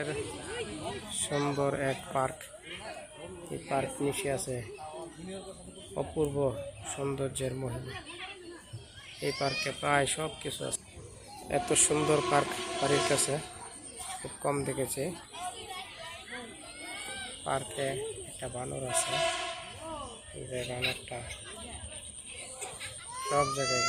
এর সুন্দর এক পার্ক। এই পার্ক মিশে আছে অপূর্ব সৌন্দর্যের মহিমা। এই পার্কে প্রায় সব কিছু আছে। এত সুন্দর পার্ক বাড়ির কাছে, খুব কম দেখেছি। পার্কে একটা বানর আছে। বানরটা সব জায়গায়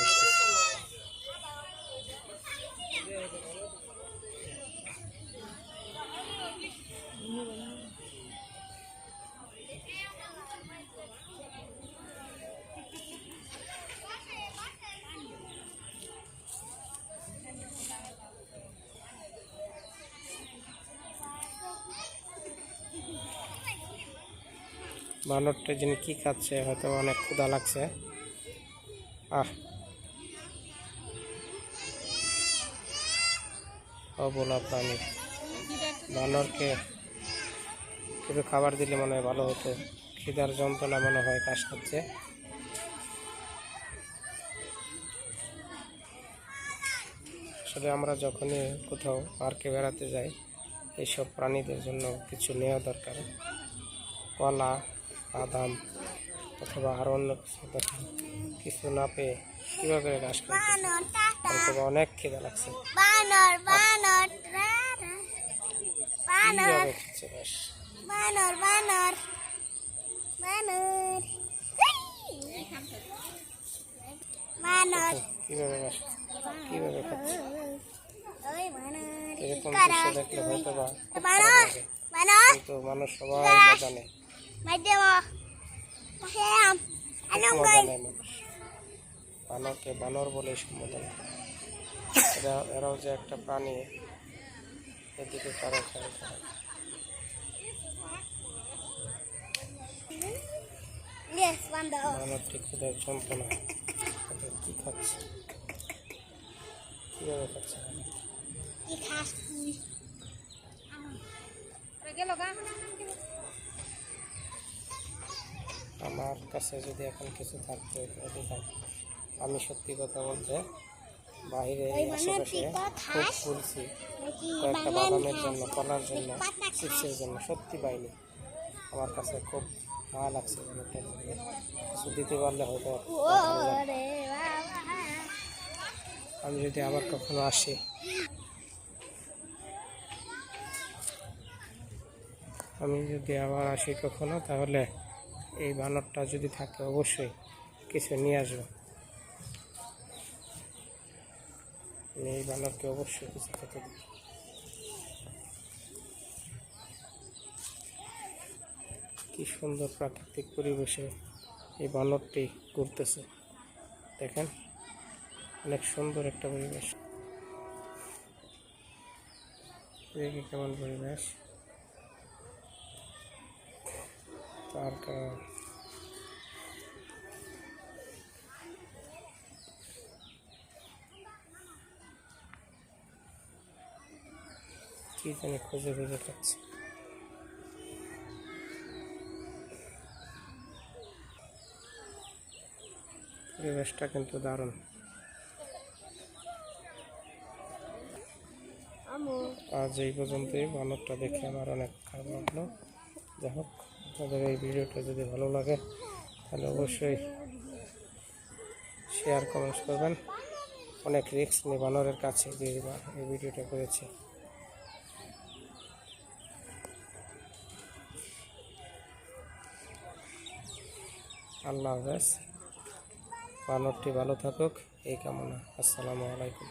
বানরটা যিনি কি খাচ্ছে, হয়তো অনেক ক্ষুধা লাগছে। আহ। অবলা প্রাণী। বানরকে কিছু খাবার দিলে মনে হয় ভালো হতো। খিদার যন্ত্রণা মনে হয় কাজ করছে। আসলে আমরা যখনই কোথাও পার্কে বেড়াতে যাই, এইসব প্রাণীদের জন্য কিছু নেওয়া দরকার। কলা বাদাম অথবা আরও অন্য কিছু কিছু না পেয়ে কীভাবে ঘাস টাটা। হয়তো অনেক খিদা লাগছে। বানর বানর টাটা। বানর কীভাবে খাচ্ছে ঘাস বানর বানর বানর। বানর। কীভাবে ঘাস কীভাবে খাচ্ছে এরকম দৃশ্য দেখলে হয়তো বা খুব ভালো বানর লাগে। বানর। কিন্তু মানুষ সবাই মজা পাহেম খুব আনম মজা গাই বানরকে বানর বলে সম্বোধন করে এরা এরাও যে একটা প্রাণী এদিকে কারও খেয়াল করে বানরটি ক্ষুদের যন্ত্রণা কি খাচ্ছে কীভাবে খাচ্ছে কি খাস তুই আমার কাছে যদি এখন কিছু থাকতো থাকতো আমি সত্যি কথা বলতে বাইরে আশেপাশে খুব? ঘুরছি কয়েকটা বাগান বাদামের জন্য কলার জন্য চিপসের জন্য সত্যি পাইনি। আমার কাছে খুব ভালো লাগছে কিছু দিতে পারলে হয়তো আমি যদি আবার কখনো আসি। আমি যদি আবার আসি কখনো তাহলে এই বানরটা যদি থাকে, অবশ্যই কিছু নিয়ে আসব। এই বানরকে অবশ্যই কিছু খেতে দিই কি সুন্দর প্রাকৃতিক পরিবেশে এই বানরটি ঘুরতেছে। দেখেন, অনেক সুন্দর একটা পরিবেশ। কেমন পরিবেশ। তার কা- জানি খুঁজে খুঁজে খাচ্ছে পরিবেশটা কিন্তু দারুণ। আজ এই পর্যন্তই। বানরটা দেখে আমার অনেক খারাপ লাগল। যাই হোক। আপনাদের এই ভিডিওটা যদি ভালো লাগে, তাহলে অবশ্যই শেয়ার কমেন্টস করবেন। অনেক রিস্ক নিয়ে বানরের কাছে দিয়ে এই ভিডিওটা করেছি। আল্লাহ হাফেজ। বানরটি ভালো থাকুক, এই কামনা। আসসালামু আলাইকুম।